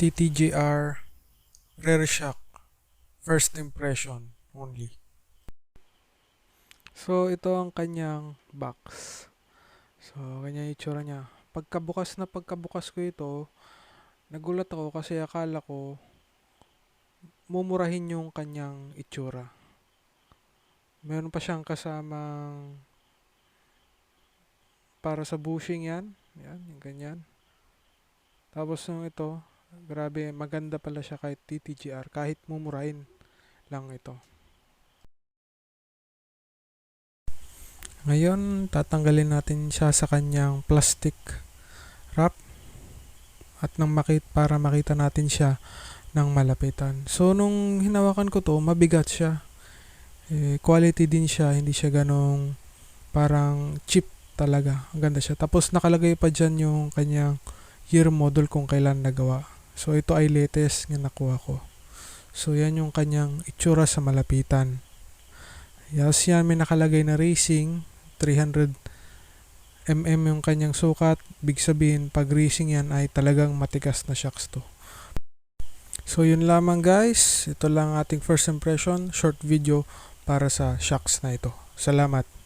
TTGR Rare Shock First Impression only. So, ito ang kanyang box. So, yung itsura niya. Pagkabukas na pagkabukas ko ito, nagulat ako kasi akala ko mumurahin yung kanyang itsura. Meron pa siyang kasamang para sa bushing yan. Yan, yung ganyan. Tapos yung ito, grabe, maganda pala siya kahit TTGR, kahit mumurahin lang ito. Ngayon, tatanggalin natin siya sa kanyang plastic wrap at nang makit para makita natin siya ng malapitan. So, nung hinawakan ko to, mabigat siya. Eh, quality din siya, hindi siya ganong parang cheap talaga. Ang ganda siya. Tapos nakalagay pa dyan yung kanyang year model kung kailan nagawa. So, ito ay latest nga nakuha ko. So, yan yung kanyang itsura sa malapitan. Yes, yan may nakalagay na racing 300 mm yung kanyang sukat. Big sabihin, pag racing yan ay talagang matigas na shocks to. So yun lamang guys. Ito lang ating first impression, short video para sa shocks na ito. Salamat.